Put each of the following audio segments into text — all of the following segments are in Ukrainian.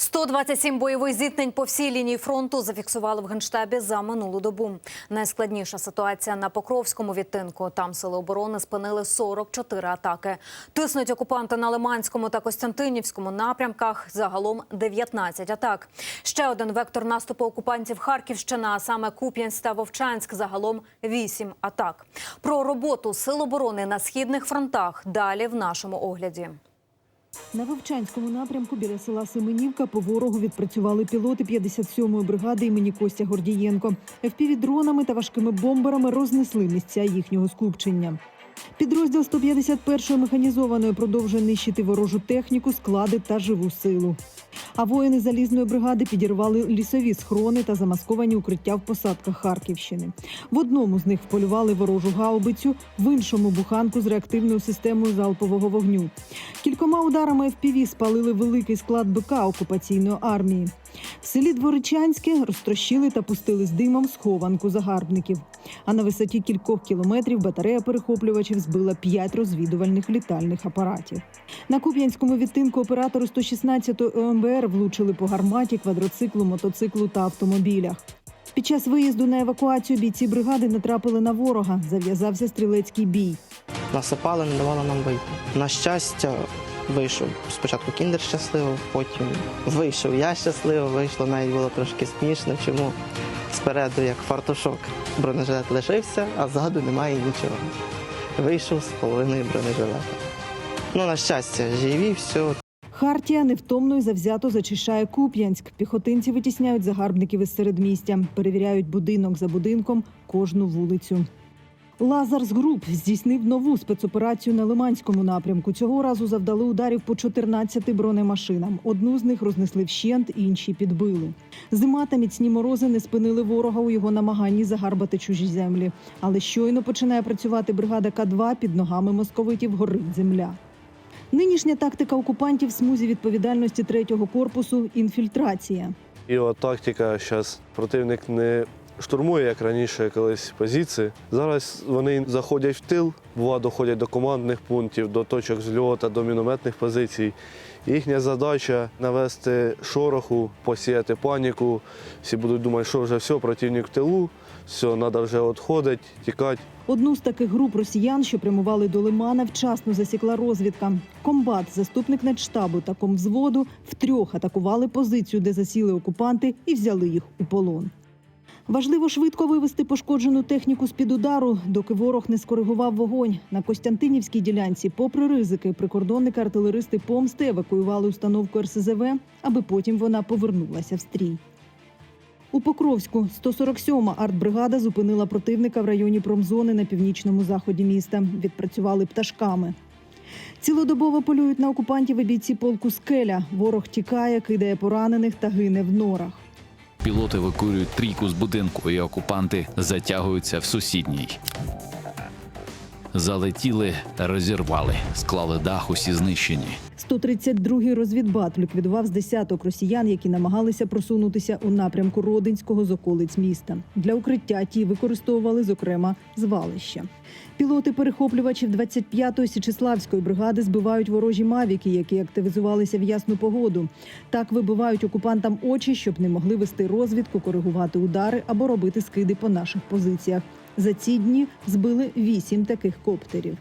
127 бойових зіткнень по всій лінії фронту зафіксували в генштабі за минулу добу. Найскладніша ситуація на Покровському відтинку. Там сили оборони спинили 44 атаки. Тиснуть окупанти на Лиманському та Костянтинівському напрямках. Загалом 19 атак. Ще один вектор наступу окупантів Харківщина, а саме Куп'янськ та Вовчанськ. Загалом 8 атак. Про роботу сил оборони на східних фронтах далі в нашому огляді. На Вовчанському напрямку біля села Семенівка по ворогу відпрацювали пілоти 57-ї бригади імені Костя Гордієнко. FPV-дронами та важкими бомберами рознесли місця їхнього скупчення. Підрозділ 151-ї механізованої продовжує нищити ворожу техніку, склади та живу силу. А воїни залізної бригади підірвали лісові схрони та замасковані укриття в посадках Харківщини. В одному з них вполювали ворожу гаубицю, в іншому буханку з реактивною системою залпового вогню. Кількома ударами FPV спалили великий склад БК окупаційної армії. В селі Дворичанське розтрощили та пустили з димом схованку загарбників. А на висоті кількох кілометрів батарея перехоплювачів збила п'ять розвідувальних літальних апаратів. На Куп'янському відтинку оператори 116-ї ОМБР влучили по гарматі, квадроциклу, мотоциклу та автомобілях. Під час виїзду на евакуацію бійці бригади натрапили на ворога. Зав'язався стрілецький бій. Насипали, не давали нам вийти. На щастя, вийшов спочатку кіндер щасливо, потім вийшов я щасливо, вийшло навіть було трошки смішно. Чому спереду, як фартушок, бронежилет лишився, а ззаду немає нічого. Вийшов з половиною бронежилета. Ну, на щастя, живі, все, Хартія невтомно і завзято зачищає Куп'янськ. Піхотинці витісняють загарбників із середмістя, перевіряють будинок за будинком, кожну вулицю. Лазарс Груп здійснив нову спецоперацію на Лиманському напрямку. Цього разу завдали ударів по 14 бронемашинам. Одну з них рознесли вщент, інші підбили. Зима та міцні морози не спинили ворога у його намаганні загарбати чужі землі. Але щойно починає працювати бригада К-2, під ногами московитів горить земля. Нинішня тактика окупантів в смузі відповідальності третього корпусу інфільтрація. Його тактика зараз противник не штурмує, як раніше колись позиції. Зараз вони заходять в тил, бува доходять до командних пунктів, до точок зльоту, до мінометних позицій. Їхня задача навести шороху, посіяти паніку. Всі будуть думати, що вже все, противник в тилу, все, треба вже відходити, тікати. Одну з таких груп росіян, що прямували до Лимана, вчасно засікла розвідка. Комбат, заступник начштабу та комвзводу втрьох атакували позицію, де засіли окупанти, і взяли їх у полон. Важливо швидко вивести пошкоджену техніку з під удару, доки ворог не скоригував вогонь. На Костянтинівській ділянці, попри ризики, прикордонники артилеристи помсти евакуювали установку РСЗВ, аби потім вона повернулася в стрій. У Покровську 147-ма артбригада зупинила противника в районі промзони на північному заході міста. Відпрацювали пташками. Цілодобово полюють на окупантів і бійці полку Скеля. Ворог тікає, кидає поранених та гине в норах. Пілоти викурюють трійку з будинку, і окупанти затягуються в сусідній. Залетіли, та розірвали, склали дах, усі знищені. 132-й розвідбат ліквідував з десяток росіян, які намагалися просунутися у напрямку Родинського з околиць міста. Для укриття ті використовували, зокрема, звалища. Пілоти перехоплювачів 25-ї Січеславської бригади збивають ворожі мавіки, які активізувалися в ясну погоду. Так вибивають окупантам очі, щоб не могли вести розвідку, коригувати удари або робити скиди по наших позиціях. За ці дні збили вісім таких коптерів.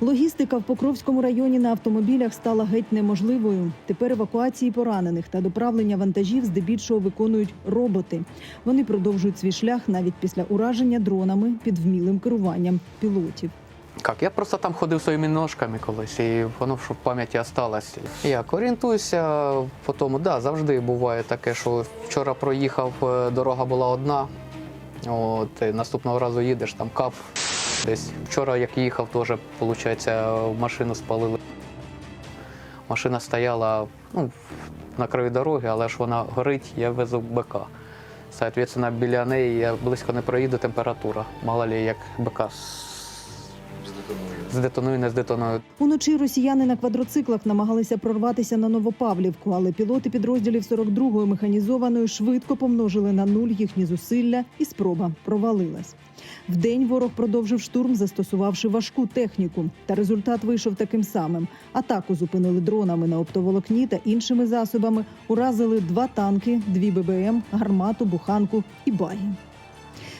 Логістика в Покровському районі на автомобілях стала геть неможливою. Тепер евакуації поранених та доправлення вантажів здебільшого виконують роботи. Вони продовжують свій шлях навіть після ураження дронами під вмілим керуванням пілотів. Як? Я просто там ходив своїми ножками колись, і воно в пам'яті осталось. Як орієнтуюся по тому, да, завжди буває таке, що вчора проїхав, е, дорога була одна. От, наступного разу їдеш, там кап. Десь вчора, як їхав, теж, виходить, машину спалили. Машина стояла ну, на краю дороги, але ж вона горить, я везу БК. Соответственно, біля неї я близько не проїду, температура. Мало ли, як БК здетоную, не здетоную. Уночі росіяни на квадроциклах намагалися прорватися на Новопавлівку, але пілоти підрозділів 42-ї механізованої швидко помножили на нуль їхні зусилля, і спроба провалилась. Вдень ворог продовжив штурм, застосувавши важку техніку. Та результат вийшов таким самим. Атаку зупинили дронами на оптоволокні та іншими засобами. Уразили два танки, дві ББМ, гармату, буханку і баги.